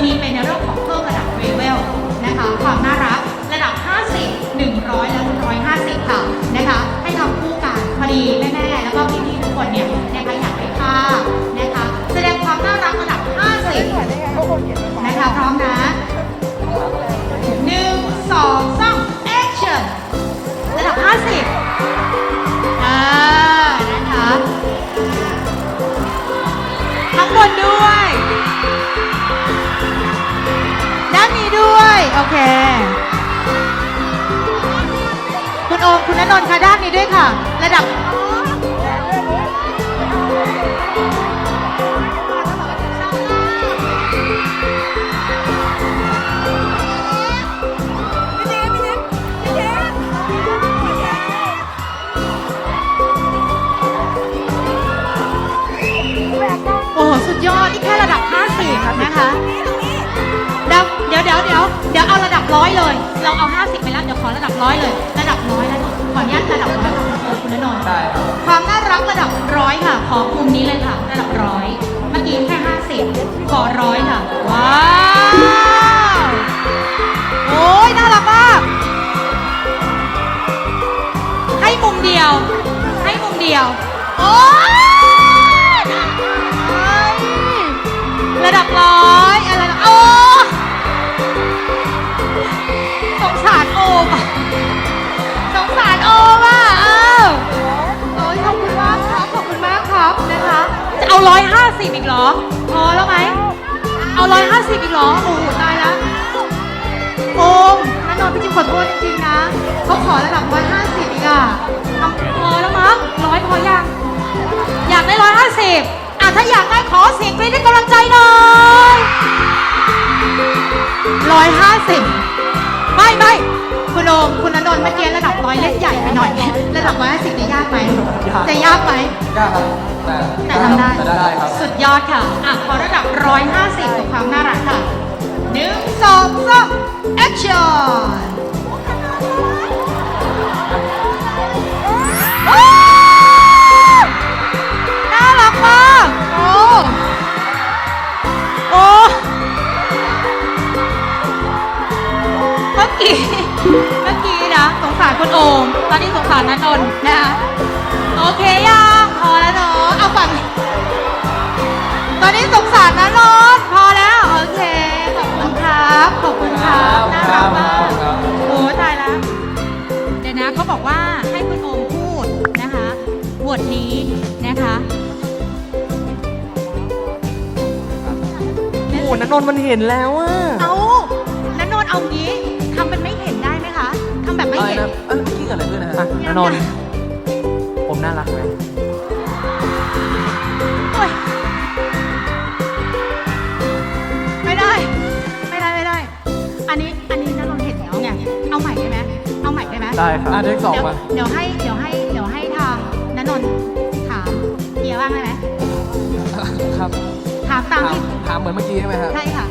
ะมีเป็นในเรื่องของเพิ่มระดับเลเวลนะคะ ความน่ารักระดับ 50 100 และ 150 ค่ะนะคะ ให้ทำคู่กันพอดีนะ ด้วย โอเค คุณโอมคุณณนนท์ค่ะด้านนี้ด้วยค่ะ ระดับ โอ้โหสุดยอด นี่แค่ระดับ50นะคะเดี๋ยวเดี๋ยว เดี๋ยวเดี๋ยวเดี๋ยวเอาระดับร้อยเลย เราเอา 50 ไปแล้ว เดี๋ยวขอระดับร้อยเลย ระดับร้อยแล้วขออนุญาตระดับร้อยค่ะคุณโอคุณณนนท์ได้ครับความน่ารักระดับร้อยค่ะ ขอมุมนี้เลยค่ะ ระดับร้อย เมื่อกี้แค่ 50 ขอร้อยค่ะ ว้าว ร้อยห้าสิบอีกเหรอ โอ้โหตายแล้วโอมนันนนท์พี่จิมขอโทษจริงๆนะ เขาขอระดับ150อีกอะทำพอแล้วมั้งร้อยพอยัง อยากได้150อะถ้าอยากได้ขอเสียงกรี๊ดให้กำลังใจหน่อย150ไม่ไม่คุณโอมคุณนันนนท์เมื่อกี้ระดับร้อยเล่นใหญ่ไปหน่อย ระดับ150จะยากไหมจะยากไหมยากครับ แต่แต่ทำได้ แต่ได้ครับ สุดยอดค่ะ อะ ขอระดับ 150กับความน่ารักค่ะหนึ่งสองสาม action ว้าวน่ารักมากโอ้โอ้เมื่อกี้ เมื่อกี้นะ สงสารคุณโอม ตอนนี้สงสารนันนนท์นะคะ โอเคยังพอแล้วเนาะเอา ฝั่งตอนนี้สงสารนะนนท์พอแล้ว โอเค ขอบคุณครับ ขอบคุณครับน่ารักมากครับโอ้ตายแล้วเดี๋ยวนะเขาบอกว่าให้คุณโอมพูดนะคะบทนี้นะคะโอ้โหนันนนท์มันเห็นแล้วอะเอานันนนท์เอางี้ทำเป็นไม่เห็นได้ไหมคะทำแบบไม่อะไรเห็นนะเอ้ยเมื่อกี้เกิดอะไรขึ้นนะฮะยังนันนนท์ผมน่ารักไหม ได้ไหมได้ครับอะเทคสองเดี๋ยวมา เดี๋ยวให้เดี๋ยวให้เดี๋ยวให้ทางนันนนท์ถามเฮียบ้างได้ไหมครับถามตามถามที่ถามเหมือนเมื่อกี้ใช่ไหมฮะใช่ค่ะ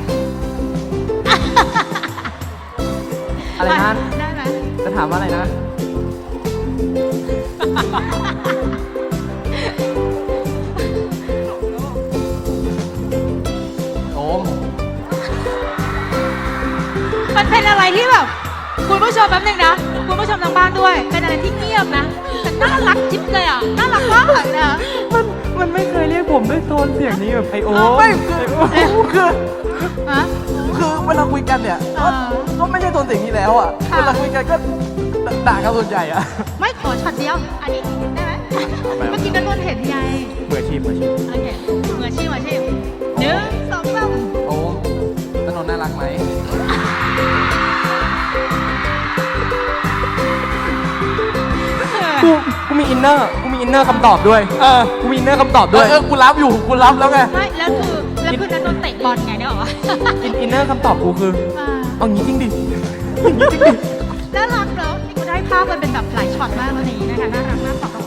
อะไรนะ ได้ไหมจะถามว่าอะไรนะ โอม มันเป็นอะไรที่แบบ คุณผู้ชมแป๊บนึงนะ คุณผู้ชมทางบ้านด้วย เป็นอะไรที่เงียบนะแต่น่ารักจิ๊บเลยอะน่ารักมากนะมันมันไม่เคยเรียกผมด้วยโทนเสียงนี้แบบไอโอเอาไม่คือคือฮะคือเวลาคุยกันเนี่ยเอก็อก็ไม่ใช่โทนเสียงนี้แล้วอะค่ะเวลาคุยกันก็ด่ากันส่วนใหญ่อะไม่ขอช็อตเดียว อันนี้ได้ไหมเอาไปเมื่อกี้นันนนท์เห็นไงมืออาชีพมืออาชีพโอเคมืออาชีพมืออาชีพหนึ่งสองสามโอ้ถนนน่ารักไหม กูกูมีอินเนอร์กูมีอินเนอร์คำตอบด้วยเออกูมีอินเนอร์คำตอบด้วยเออกูรับอยู่กูรับแล้วไงไม่แล้วคือแล้วคือนันนนท์เตะบอลไงเนี่ยหรออินอินเนอร์คำตอบกูคืออ่าเอางี้จริงดิน่ารักเนอะนี่คุณได้ภาพมันเป็นแบบหลายช็อตมากวันนี้นะคะน่ารักมากขอบ